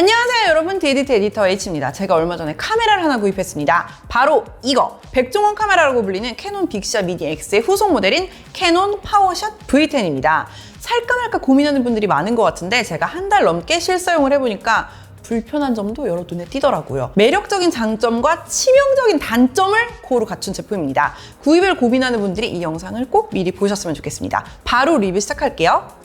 안녕하세요 여러분 디에디트 에디터 H입니다 제가 얼마 전에 카메라를 하나 구입했습니다 바로 이거 백종원 카메라라고 불리는 캐논 빅샷 미니 X의 후속 모델인 캐논 파워샷 V10입니다 살까 말까 고민하는 분들이 많은 것 같은데 제가 한 달 넘게 실사용을 해보니까 불편한 점도 여러 눈에 띄더라고요. 매력적인 장점과 치명적인 단점을 고루 갖춘 제품입니다. 구입을 고민하는 분들이 이 영상을 꼭 미리 보셨으면 좋겠습니다. 바로 리뷰 시작할게요.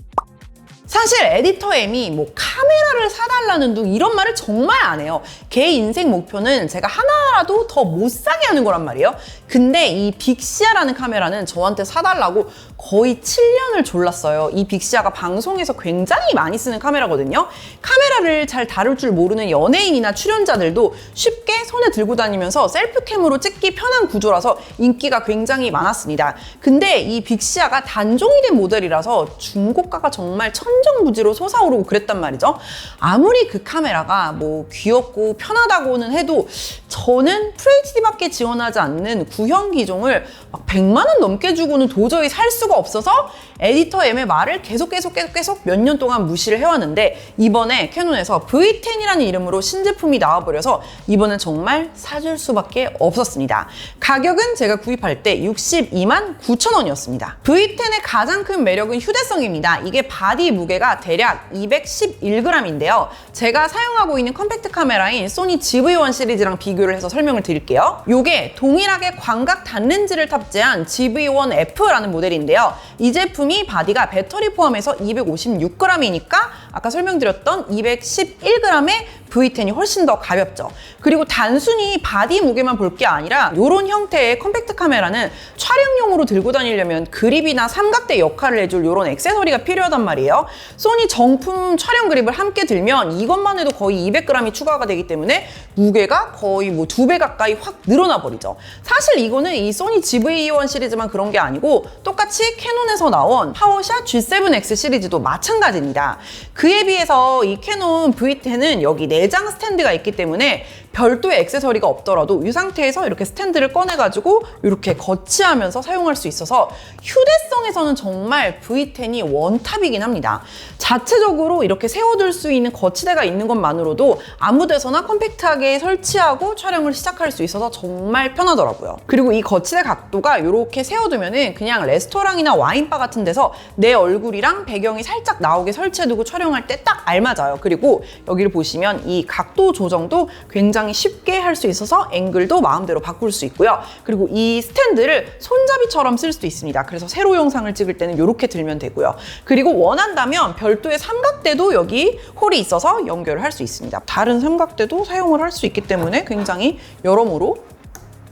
사실 에디터 M이 뭐 카메라를 사달라는 둥 이런 말을 정말 안 해요. 개 인생 목표는 제가 하나라도 더 못 사게 하는 거란 말이에요. 근데 이 빅시아라는 카메라는 저한테 사달라고 거의 7년을 졸랐어요. 이 빅시아가 방송에서 굉장히 많이 쓰는 카메라거든요. 카메라를 잘 다룰 줄 모르는 연예인이나 출연자들도 쉽게 손에 들고 다니면서 셀프캠으로 찍기 편한 구조라서 인기가 굉장히 많았습니다. 근데 이 빅시아가 단종이 된 모델이라서 중고가가 정말 천 정부지로 솟아오르고 그랬단 말이죠. 아무리 그 카메라가 뭐 귀엽고 편하다고는 해도 저는 FHD밖에 지원하지 않는 구형 기종을 막 100만 원 넘게 주고는 도저히 살 수가 없어서 에디터 M의 말을 계속 계속 계속 계속 몇 년 동안 무시를 해왔는데 이번에 캐논에서 V10이라는 이름으로 신제품이 나와버려서 이번엔 정말 사줄 수밖에 없었습니다. 가격은 제가 구입할 때 62만 9천 원이었습니다. V10의 가장 큰 매력은 휴대성입니다. 이게 바디 무게가 대략 211g인데요. 제가 사용하고 있는 컴팩트 카메라인 소니 GV1 시리즈랑 비교 를 해서 설명을 드릴게요. 이게 동일하게 광각 단렌즈를 탑재한 GV1 F라는 모델인데요. 이 제품이 바디가 배터리 포함해서 256g이니까 아까 설명드렸던 211g의 V10이 훨씬 더 가볍죠. 그리고 단순히 바디 무게만 볼 게 아니라 이런 형태의 컴팩트 카메라는 촬영용으로 들고 다니려면 그립이나 삼각대 역할을 해줄 이런 액세서리가 필요하단 말이에요. 소니 정품 촬영 그립을 함께 들면 이것만 해도 거의 200g이 추가가 되기 때문에 무게가 거의 뭐 두 배 가까이 확 늘어나 버리죠. 사실 이거는 이 소니 GV1 시리즈만 그런 게 아니고 똑같이 캐논에서 나온 파워샷 G7X 시리즈도 마찬가지입니다. 그에 비해서 이 캐논 V10은 여기 내장 스탠드가 있기 때문에 별도의 액세서리가 없더라도 이 상태에서 이렇게 스탠드를 꺼내가지고 이렇게 거치하면서 사용할 수 있어서 휴대성에서는 정말 V10이 원탑이긴 합니다. 자체적으로 이렇게 세워둘 수 있는 거치대가 있는 것만으로도 아무 데서나 컴팩트하게 설치하고 촬영을 시작할 수 있어서 정말 편하더라고요. 그리고 이 거치대 각도가 이렇게 세워두면은 그냥 레스토랑이나 와인바 같은 데서 내 얼굴이랑 배경이 살짝 나오게 설치해두고 촬영할 때 딱 알맞아요. 그리고 여기를 보시면 이 각도 조정도 굉장히 쉽게 할 수 있어서 앵글도 마음대로 바꿀 수 있고요. 그리고 이 스탠드를 손잡이처럼 쓸 수도 있습니다. 그래서 세로 영상을 찍을 때는 이렇게 들면 되고요. 그리고 원한다면 별도의 삼각대도 여기 홀이 있어서 연결을 할 수 있습니다. 다른 삼각대도 사용을 할 수 있기 때문에 굉장히 여러모로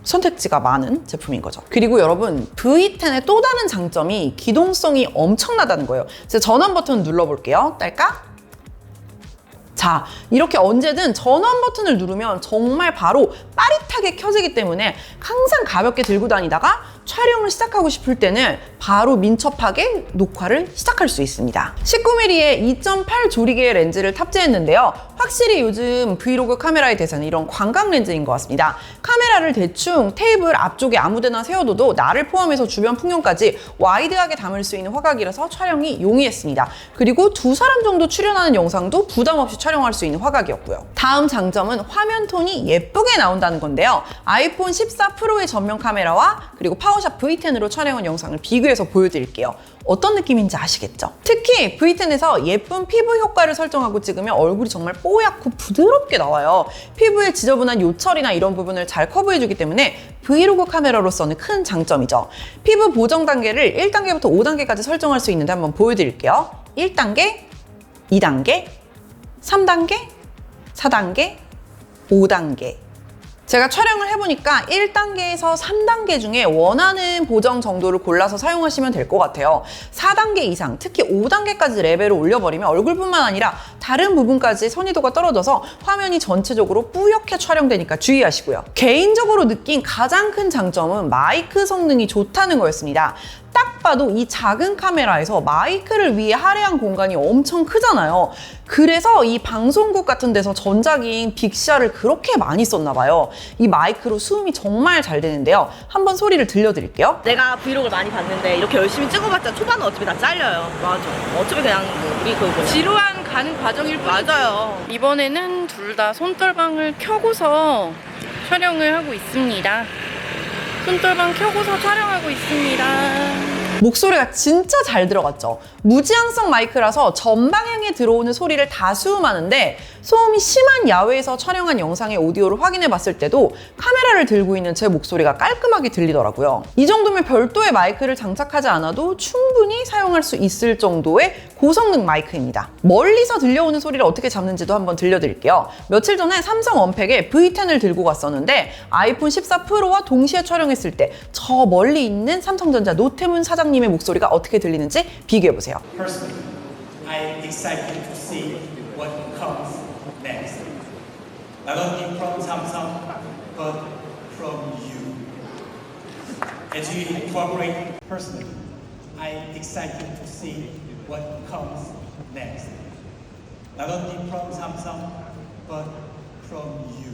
선택지가 많은 제품인 거죠. 그리고 여러분 V10의 또 다른 장점이 기동성이 엄청나다는 거예요. 제가 전원 버튼 눌러볼게요. 딸까? 자, 이렇게 언제든 전원 버튼을 누르면 정말 바로 빠릿하게 켜지기 때문에 항상 가볍게 들고 다니다가 촬영을 시작하고 싶을 때는 바로 민첩하게 녹화를 시작할 수 있습니다. 19mm의 2.8 조리개의 렌즈를 탑재했는데요. 확실히 요즘 브이로그 카메라의 대세는 이런 광각 렌즈인 것 같습니다. 카메라를 대충 테이블 앞쪽에 아무데나 세워둬도 나를 포함해서 주변 풍경까지 와이드하게 담을 수 있는 화각이라서 촬영이 용이했습니다. 그리고 두 사람 정도 출연하는 영상도 부담 없이 촬영할 수 있는 화각이었고요. 다음 장점은 화면 톤이 예쁘게 나온다는 건데요. 아이폰 14 프로의 전면 카메라와 그리고 파워 샵 V10으로 촬영한 영상을 비교해서 보여드릴게요. 어떤 느낌인지 아시겠죠? 특히 V10에서 예쁜 피부 효과를 설정하고 찍으면 얼굴이 정말 뽀얗고 부드럽게 나와요. 피부의 지저분한 요철이나 이런 부분을 잘 커버해주기 때문에 브이로그 카메라로서는 큰 장점이죠. 피부 보정 단계를 1단계부터 5단계까지 설정할 수 있는데 한번 보여드릴게요. 1단계, 2단계, 3단계, 4단계, 5단계. 제가 촬영을 해보니까 1단계에서 3단계 중에 원하는 보정 정도를 골라서 사용하시면 될 것 같아요. 4단계 이상, 특히 5단계까지 레벨을 올려버리면 얼굴뿐만 아니라 다른 부분까지 선이도가 떨어져서 화면이 전체적으로 뿌옇게 촬영되니까 주의하시고요. 개인적으로 느낀 가장 큰 장점은 마이크 성능이 좋다는 거였습니다. 딱 봐도 이 작은 카메라에서 마이크를 위해 할애한 공간이 엄청 크잖아요. 그래서 이 방송국 같은 데서 전작인 빅샤를 그렇게 많이 썼나 봐요. 이 마이크로 수음이 정말 잘 되는데요. 한번 소리를 들려드릴게요. 내가 브이로그를 많이 봤는데 이렇게 열심히 찍어봤자 초반은 어차피 다 잘려요. 맞아. 어차피 그냥 뭐 우리 그 뭐냐. 지루한 가는 과정일 맞아요. 이번에는 둘 다 손떨방을 켜고서 촬영을 하고 있습니다. 손떨방 켜고서 촬영하고 있습니다. 목소리가 진짜 잘 들어갔죠. 무지향성 마이크라서 전방향에 들어오는 소리를 다 수음하는데 소음이 심한 야외에서 촬영한 영상의 오디오를 확인해 봤을 때도 카메라를 들고 있는 제 목소리가 깔끔하게 들리더라고요. 이 정도면 별도의 마이크를 장착하지 않아도 충분히 사용할 수 있을 정도의 고성능 마이크입니다. 멀리서 들려오는 소리를 어떻게 잡는지도 한번 들려드릴게요. 며칠 전에 삼성 원팩에 V10을 들고 갔었는데 아이폰 14 프로와 동시에 촬영했을 때 저 멀리 있는 삼성전자 노태문 사장님의 목소리가 어떻게 들리는지 비교해 보세요. よ。as you incorporate personally, I'm excited to see what comes next. Not only from Samsung, but from you.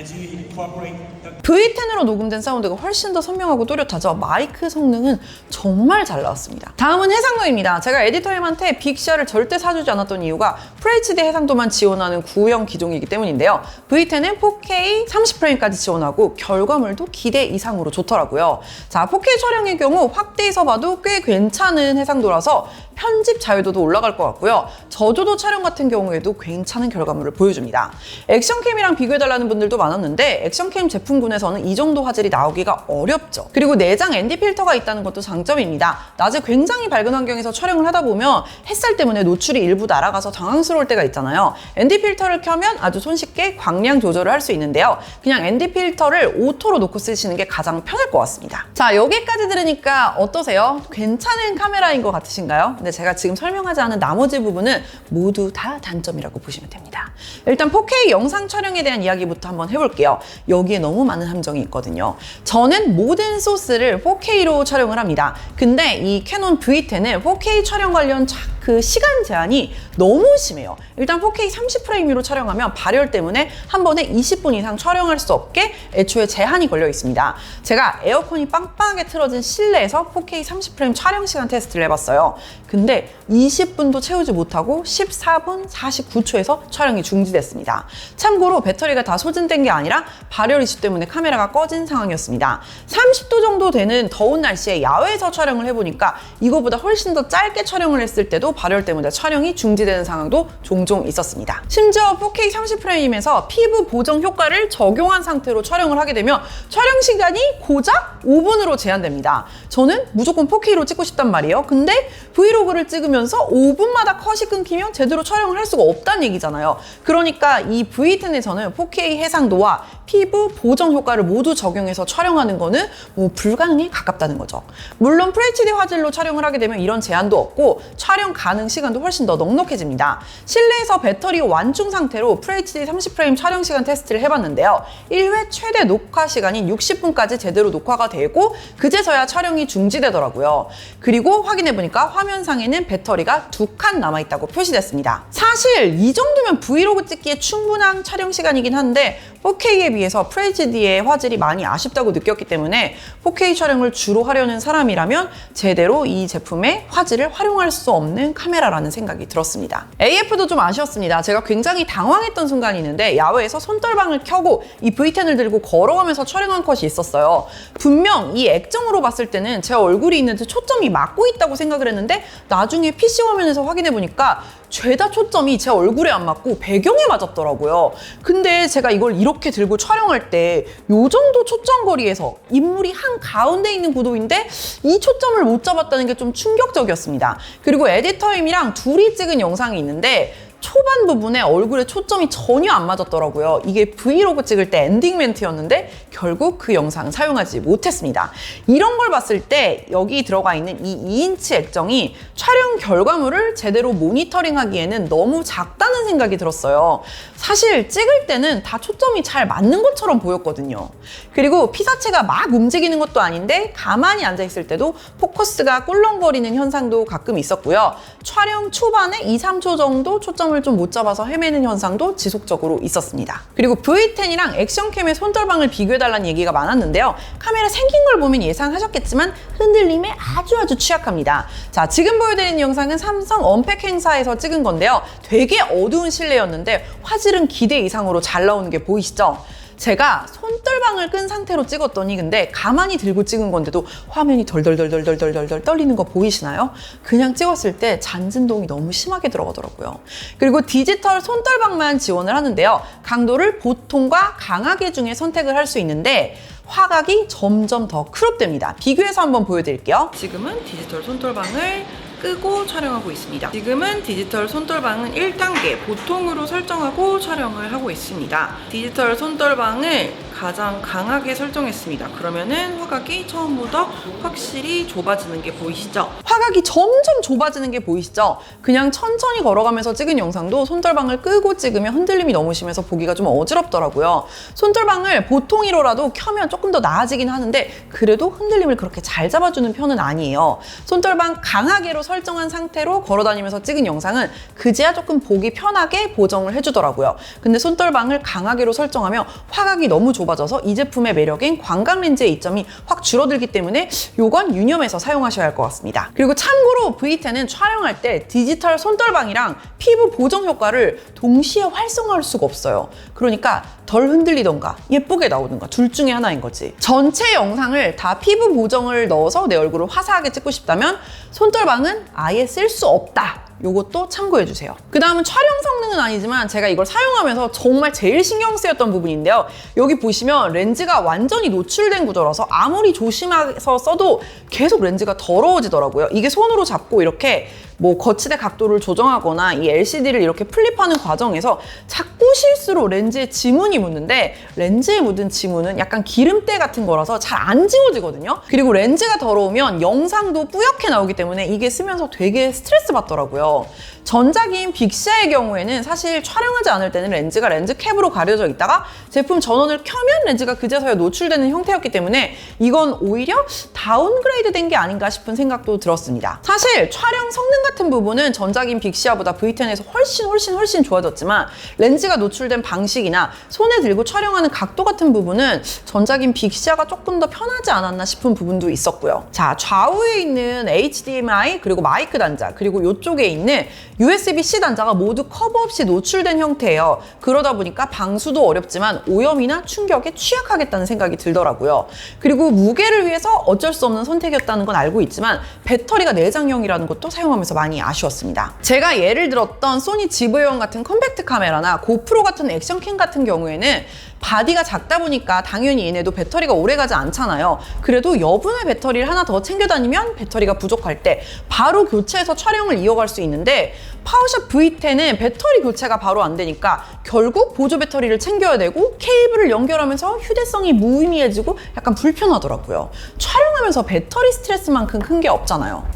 As you incorporate V10으로 녹음된 사운드가 훨씬 더 선명하고 또렷하죠. 마이크 성능은 정말 잘 나왔습니다. 다음은 해상도입니다. 제가 에디터님한테 빅샤를 절대 사주지 않았던 이유가 FHD 해상도만 지원하는 구형 기종이기 때문인데요. V10은 4K 30프레임까지 지원하고 결과물도 기대 이상으로 좋더라고요. 자, 4K 촬영의 경우 확대해서 봐도 꽤 괜찮은 해상도라서 편집 자유도도 올라갈 것 같고요. 저조도 촬영 같은 경우에도 괜찮은 결과물을 보여줍니다. 액션캠이랑 비교해달라는 분들도 많았는데 액션캠 제품 군에서는 이 정도 화질이 나오기가 어렵죠. 그리고 내장 ND 필터가 있다는 것도 장점입니다. 낮에 굉장히 밝은 환경에서 촬영을 하다 보면 햇살 때문에 노출이 일부 날아가서 당황스러울 때가 있잖아요. ND 필터를 켜면 아주 손쉽게 광량 조절을 할 수 있는데요. 그냥 ND 필터를 오토로 놓고 쓰시는 게 가장 편할 것 같습니다. 자, 여기까지 들으니까 어떠세요? 괜찮은 카메라인 것 같으신가요? 근데 제가 지금 설명하지 않은 나머지 부분은 모두 다 단점이라고 보시면 됩니다. 일단 4K 영상 촬영에 대한 이야기부터 한번 해볼게요. 여기에 너무 많은 함정이 있거든요. 저는 모든 소스를 4K로 촬영을 합니다. 근데 이 캐논 V10은 4K 촬영 관련 자- 그 시간 제한이 너무 심해요. 일단 4K 30프레임으로 촬영하면 발열 때문에 한 번에 20분 이상 촬영할 수 없게 애초에 제한이 걸려 있습니다. 제가 에어컨이 빵빵하게 틀어진 실내에서 4K 30프레임 촬영 시간 테스트를 해봤어요. 근데 20분도 채우지 못하고 14분 49초에서 촬영이 중지됐습니다. 참고로 배터리가 다 소진된 게 아니라 발열 이슈 때문에 카메라가 꺼진 상황이었습니다. 30도 정도 되는 더운 날씨에 야외에서 촬영을 해보니까 이거보다 훨씬 더 짧게 촬영을 했을 때도 발열 때문에 촬영이 중지되는 상황도 종종 있었습니다. 심지어 4K 30프레임에서 피부 보정 효과를 적용한 상태로 촬영을 하게 되면 촬영 시간이 고작 5분으로 제한됩니다. 저는 무조건 4K로 찍고 싶단 말이에요. 근데 브이로그를 찍으면서 5분마다 컷이 끊기면 제대로 촬영을 할 수가 없다는 얘기잖아요. 그러니까 이 V10에서는 4K 해상도와 피부 보정 효과를 모두 적용해서 촬영하는 거는 뭐 불가능에 가깝다는 거죠. 물론 FHD 화질로 촬영을 하게 되면 이런 제한도 없고 촬영 가능 시간도 훨씬 더 넉넉해집니다. 실내에서 배터리 완충 상태로 FHD 30프레임 촬영 시간 테스트를 해봤는데요. 1회 최대 녹화 시간인 60분까지 제대로 녹화가 되고 그제서야 촬영이 중지되더라고요. 그리고 확인해보니까 화면상에는 배터리가 두 칸 남아있다고 표시됐습니다. 사실 이 정도면 브이로그 찍기에 충분한 촬영 시간이긴 한데 4K에 비해서 FHD의 화질이 많이 아쉽다고 느꼈기 때문에 4K 촬영을 주로 하려는 사람이라면 제대로 이 제품의 화질을 활용할 수 없는 카메라라는 생각이 들었습니다. AF도 좀 아쉬웠습니다. 제가 굉장히 당황했던 순간이 있는데 야외에서 손떨방을 켜고 이 V10을 들고 걸어가면서 촬영한 컷이 있었어요. 분명 이 액정으로 봤을 때는 제 얼굴이 있는 데 초점이 맞고 있다고 생각을 했는데 나중에 PC 화면에서 확인해 보니까 죄다 초점이 제 얼굴에 안 맞고 배경에 맞았더라고요. 근데 제가 이걸 이렇게 들고 촬영할 때 요 정도 초점 거리에서 인물이 한 가운데 있는 구도인데 이 초점을 못 잡았다는 게 좀 충격적이었습니다. 그리고 에디터임이랑 둘이 찍은 영상이 있는데 초반 부분에 얼굴에 초점이 전혀 안 맞았더라고요. 이게 브이로그 찍을 때 엔딩 멘트였는데 결국 그 영상 사용하지 못했습니다. 이런 걸 봤을 때 여기 들어가 있는 이 2인치 액정이 촬영 결과물을 제대로 모니터링하기에는 너무 작다는 생각이 들었어요. 사실 찍을 때는 다 초점이 잘 맞는 것처럼 보였거든요. 그리고 피사체가 막 움직이는 것도 아닌데 가만히 앉아 있을 때도 포커스가 꿀렁거리는 현상도 가끔 있었고요. 촬영 초반에 2, 3초 정도 초점을 좀 못 잡아서 헤매는 현상도 지속적으로 있었습니다. 그리고 V10이랑 액션캠의 손떨방을 비교해 리뷰해달라는 얘기가 많았는데요. 카메라 생긴 걸 보면 예상하셨겠지만 흔들림에 아주 아주 취약합니다. 자, 지금 보여드리는 영상은 삼성 언팩 행사에서 찍은 건데요. 되게 어두운 실내였는데 화질은 기대 이상으로 잘 나오는 게 보이시죠? 제가 손떨방을 끈 상태로 찍었더니 근데 가만히 들고 찍은 건데도 화면이 덜덜덜덜덜덜덜 떨리는 거 보이시나요? 그냥 찍었을 때 잔진동이 너무 심하게 들어가더라고요. 그리고 디지털 손떨방만 지원을 하는데요. 강도를 보통과 강하게 중에 선택을 할 수 있는데 화각이 점점 더 크롭됩니다. 비교해서 한번 보여드릴게요. 지금은 디지털 손떨방을 끄고 촬영하고 있습니다. 지금은 디지털 손떨방은 1단계 보통으로 설정하고 촬영을 하고 있습니다. 디지털 손떨방을 가장 강하게 설정했습니다. 그러면은 화각이 처음보다 확실히 좁아지는 게 보이시죠? 화각이 점점 좁아지는 게 보이시죠? 그냥 천천히 걸어가면서 찍은 영상도 손떨방을 끄고 찍으면 흔들림이 너무 심해서 보기가 좀 어지럽더라고요. 손떨방을 보통 1호라도 켜면 조금 더 나아지긴 하는데 그래도 흔들림을 그렇게 잘 잡아주는 편은 아니에요. 손떨방 강하게로 설정한 상태로 걸어다니면서 찍은 영상은 그제야 조금 보기 편하게 보정을 해주더라고요. 근데 손떨방을 강하게로 설정하면 화각이 너무 좁 아져서 이 제품의 매력인 광각 렌즈의 이점이 확 줄어들기 때문에 요건 유념해서 사용하셔야 할 것 같습니다. 그리고 참고로 V10은 촬영할 때 디지털 손떨방이랑 피부 보정 효과를 동시에 활성화할 수가 없어요. 그러니까 덜 흔들리던가 예쁘게 나오든가 둘 중에 하나인 거지. 전체 영상을 다 피부 보정을 넣어서 내 얼굴을 화사하게 찍고 싶다면 손떨방은 아예 쓸 수 없다. 요것도 참고해 주세요. 그 다음은 촬영 성능은 아니지만 제가 이걸 사용하면서 정말 제일 신경 쓰였던 부분인데요. 여기 보시면 렌즈가 완전히 노출된 구조라서 아무리 조심해서 써도 계속 렌즈가 더러워지더라고요. 이게 손으로 잡고 이렇게 뭐 거치대 각도를 조정하거나 이 LCD를 이렇게 플립하는 과정에서 자꾸 실수로 렌즈에 지문이 묻는데 렌즈에 묻은 지문은 약간 기름때 같은 거라서 잘 안 지워지거든요. 그리고 렌즈가 더러우면 영상도 뿌옇게 나오기 때문에 이게 쓰면서 되게 스트레스 받더라고요. 전작인 빅샤의 경우에는 사실 촬영하지 않을 때는 렌즈가 렌즈 캡으로 가려져 있다가 제품 전원을 켜면 렌즈가 그제서야 노출되는 형태였기 때문에 이건 오히려 다운그레이드 된 게 아닌가 싶은 생각도 들었습니다. 사실 촬영 성능 같은 부분은 전작인 빅시아보다 V10에서 훨씬 훨씬 훨씬 좋아졌지만 렌즈가 노출된 방식이나 손에 들고 촬영하는 각도 같은 부분은 전작인 빅시아가 조금 더 편하지 않았나 싶은 부분도 있었고요. 자, 좌우에 있는 HDMI 그리고 마이크 단자 그리고 이쪽에 있는 USB-C 단자가 모두 커버 없이 노출된 형태예요. 그러다 보니까 방수도 어렵지만 오염이나 충격에 취약하겠다는 생각이 들더라고요. 그리고 무게를 위해서 어쩔 수 없는 선택이었다는 건 알고 있지만 배터리가 내장형이라는 것도 사용하면서 많이 아쉬웠습니다. 제가 예를 들었던 소니 지브에원 같은 컴팩트 카메라나 고프로 같은 액션캠 같은 경우에는 바디가 작다 보니까 당연히 얘네도 배터리가 오래 가지 않잖아요. 그래도 여분의 배터리를 하나 더 챙겨 다니면 배터리가 부족할 때 바로 교체해서 촬영을 이어갈 수 있는데 파워샵 V10은 배터리 교체가 바로 안 되니까 결국 보조 배터리를 챙겨야 되고 케이블을 연결하면서 휴대성이 무의미해지고 약간 불편하더라고요. 촬영하면서 배터리 스트레스만큼 큰 게 없잖아요.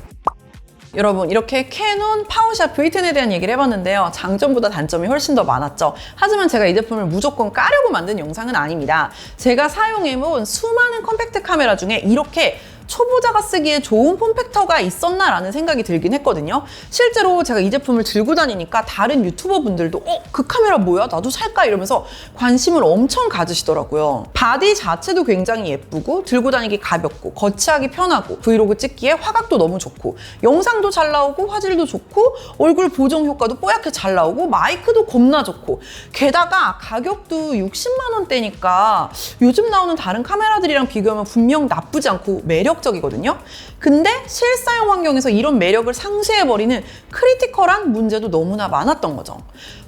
여러분 이렇게 캐논 파워샵 V10에 대한 얘기를 해봤는데요. 장점보다 단점이 훨씬 더 많았죠. 하지만 제가 이 제품을 무조건 까려고 만든 영상은 아닙니다. 제가 사용해본 수많은 컴팩트 카메라 중에 이렇게 초보자가 쓰기에 좋은 폼팩터가 있었나라는 생각이 들긴 했거든요. 실제로 제가 이 제품을 들고 다니니까 다른 유튜버 분들도 어? 그 카메라 뭐야? 나도 살까? 이러면서 관심을 엄청 가지시더라고요. 바디 자체도 굉장히 예쁘고 들고 다니기 가볍고 거치하기 편하고 브이로그 찍기에 화각도 너무 좋고 영상도 잘 나오고 화질도 좋고 얼굴 보정 효과도 뽀얗게 잘 나오고 마이크도 겁나 좋고 게다가 가격도 60만 원대니까 요즘 나오는 다른 카메라들이랑 비교하면 분명 나쁘지 않고 매력 매력적이거든요. 근데 실사용 환경에서 이런 매력을 상쇄해버리는 크리티컬한 문제도 너무나 많았던 거죠.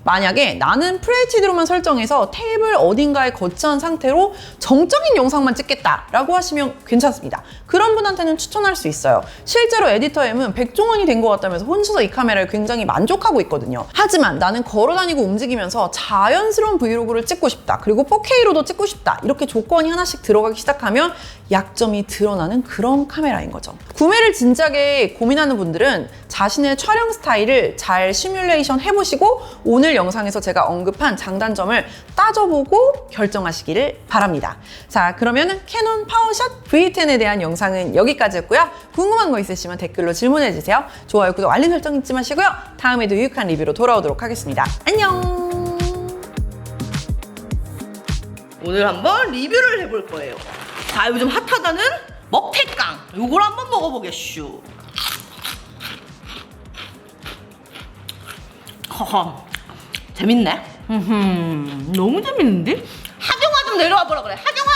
만약에 나는 FHD로만 설정해서 테이블 어딘가에 거치한 상태로 정적인 영상만 찍겠다라고 하시면 괜찮습니다. 그런 분한테는 추천할 수 있어요. 실제로 에디터 M은 백종원이 된 것 같다면서 혼자서 이 카메라를 굉장히 만족하고 있거든요. 하지만 나는 걸어다니고 움직이면서 자연스러운 브이로그를 찍고 싶다. 그리고 4K로도 찍고 싶다. 이렇게 조건이 하나씩 들어가기 시작하면 약점이 드러나는 그런 카메라인 거죠. 구매를 진작에 고민하는 분들은 자신의 촬영 스타일을 잘 시뮬레이션 해보시고 오늘 영상에서 제가 언급한 장단점을 따져보고 결정하시기를 바랍니다. 자, 그러면 캐논 파워샷 V10에 대한 영상은 여기까지였고요. 궁금한 거 있으시면 댓글로 질문해주세요. 좋아요, 구독, 알림 설정 잊지 마시고요. 다음에도 유익한 리뷰로 돌아오도록 하겠습니다. 안녕! 오늘 한번 리뷰를 해볼 거예요. 자, 요즘 핫하다는 먹태깡. 요걸 한번 먹어보겠슈. 허허, 재밌네. 흠 너무 재밌는데? 하경아 좀 내려와 보라 그래. 하경아!